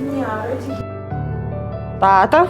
Ні, а речі Тата.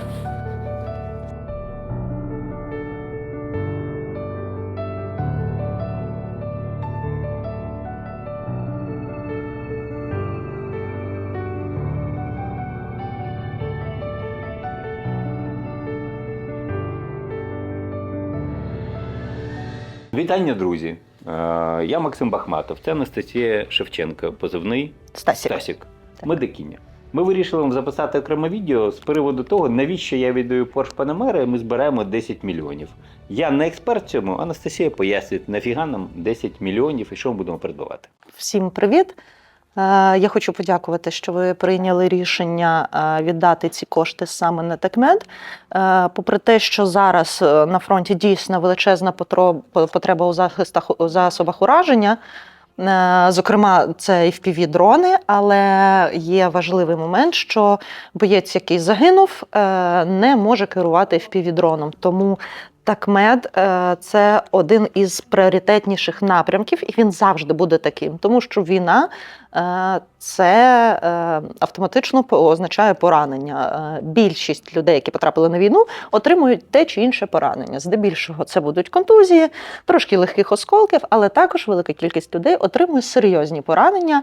Вітання, друзі. Е, Я Максим Бахматов. Це Анастасія Шевченко, позивний Стасік. Стасік. Медикиня. Ми вирішили вам записати окреме відео з приводу того, навіщо я віддаю Porsche Panamera, і ми збираємо 10 мільйонів. Я не експерт в цьому, Анастасія пояснить, нафіга нам 10 мільйонів і що ми будемо придбавати. Всім привіт. Е, Я хочу подякувати, що ви прийняли рішення е, віддати ці кошти саме на Текмед. Попри те, що зараз е, на фронті дійсно величезна потреба у захистах у засобах ураження. Зокрема, це і fpv дрони, але є важливий момент, що боєць, який загинув, не може керувати fpv дроном. Тому Такмед це один із пріоритетніших напрямків, і він завжди буде таким, тому що війна це е, автоматично означає поранення. Е, Більшість людей, які потрапили на війну, отримують те чи інше поранення. Здебільшого це будуть контузії, трошки легких осколків, але також велика кількість людей отримує серйозні поранення.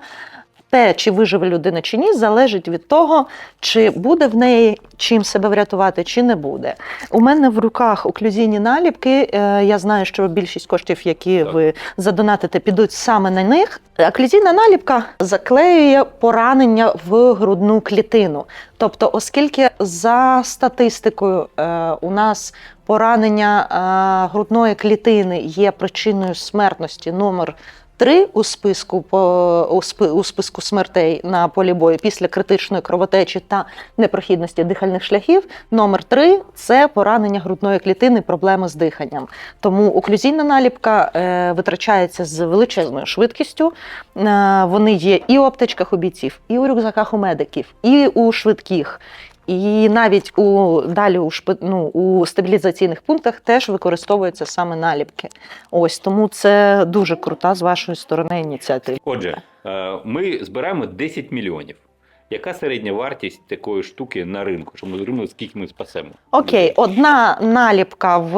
Те, чи виживе людина чи ні, залежить від того, чи буде в неї чим себе врятувати, чи не буде. У мене в руках оклюзійні наліпки. Е, Я знаю, що більшість коштів, які Так. ви задонатите, підуть саме на них. Оклюзійна наліпка заклеює поранення в грудну клітину. Тобто, оскільки за статистикою е, у нас поранення е, грудної клітини є причиною смертності номер. Три у списку по у, списку смертей на полі бою після критичної кровотечі та непрохідності дихальних шляхів. Номер три це поранення грудної клітини, проблеми з диханням. Тому оклюзійна наліпка е, витрачається з величезною швидкістю. Е, вони є і у аптечках у бійців, і у рюкзаках у медиків, і у швидких. І навіть у далі у ну, у стабілізаційних пунктах теж використовуються саме наліпки. Ось тому це дуже крута з вашої сторони ініціатива. Отже, е, ми збираємо 10 мільйонів. Яка середня вартість такої штуки на ринку? Щоб ми зрозуміли, скільки ми спасемо? Окей, одна наліпка в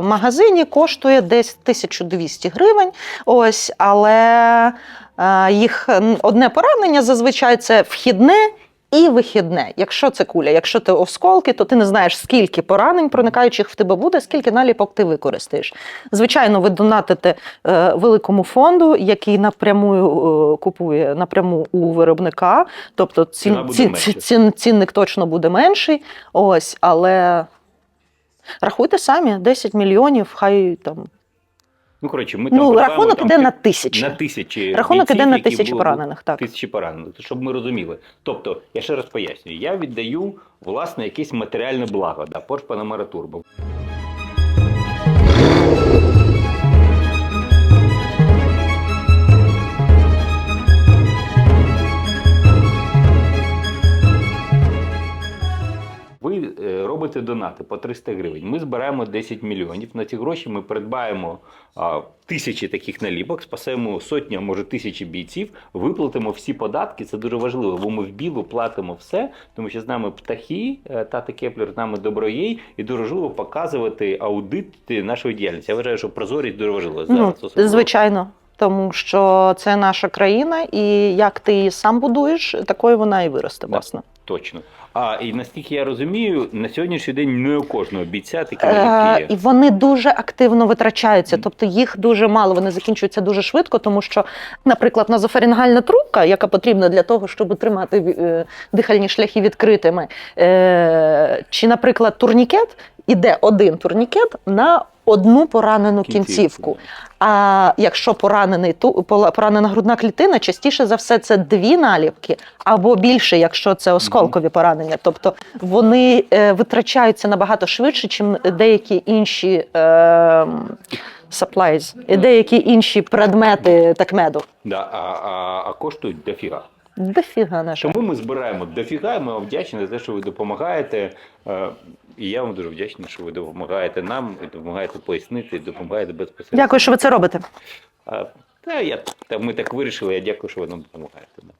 магазині коштує десь 1200 гривень. Ось, але е, їх одне поранення зазвичай це вхідне. І вихідне, якщо це куля, якщо це осколки, то ти не знаєш, скільки поранень проникаючих в тебе буде, скільки наліпок ти використаєш. Звичайно, ви донатите е, великому фонду, який напряму е, купує напряму у виробника. Тобто цін, Ціна буде ці- менше. ці- цін, цінник точно буде менший. Ось, але рахуйте самі, 10 мільйонів, хай там. Ну, коротше, ми там Ну, придбаємо рахунок там іде на тисячі. на тисячі. Рахунок бійців, іде на тисячі поранених. Так. Тисячі поранених, щоб ми розуміли. Тобто, я ще раз пояснюю, я віддаю власне якесь матеріальне благо, да, Porsche Panamera е, донати по 300 гривень. Ми збираємо 10 мільйонів. На ці гроші ми придбаємо а, тисячі таких наліпок, спасемо сотні, а може тисячі бійців, виплатимо всі податки. Це дуже важливо, бо ми в білу платимо все, тому що з нами птахи, е, тати Кеплер, з нами доброєй, і дуже важливо показувати аудит нашої діяльності. Я вважаю, що прозорість дуже важлива Ну, зараз. особливо. звичайно. Тому що це наша країна, і як ти її сам будуєш, такою вона і виросте, власне. Точно. А і наскільки я розумію, на сьогоднішній день не у кожного бійця такі Е, є. і вони дуже активно витрачаються, тобто їх дуже мало. Вони закінчуються дуже швидко, тому що, наприклад, назофарингальна трубка, яка потрібна для того, щоб тримати е, дихальні шляхи відкритими, е, чи, наприклад, турнікет, іде один турнікет на одну поранену кінцівку. А якщо поранений ту поранена грудна клітина, частіше за все це дві наліпки, або більше, якщо це осколкові поранення. Тобто вони е, витрачаються набагато швидше, ніж деякі інші е, supplies, деякі інші предмети такмеду. Да, а, а, а коштують дофіга. Дофіга на. Тому ми збираємо дофіга, ми вам вдячні за те, що ви допомагаєте. Е, І я вам дуже вдячний, що ви допомагаєте нам, і допомагаєте пояснити, і допомагаєте безпосередньо. Дякую, що ви це робите. Та, я, та ми так вирішили, я дякую, що ви нам допомагаєте. да.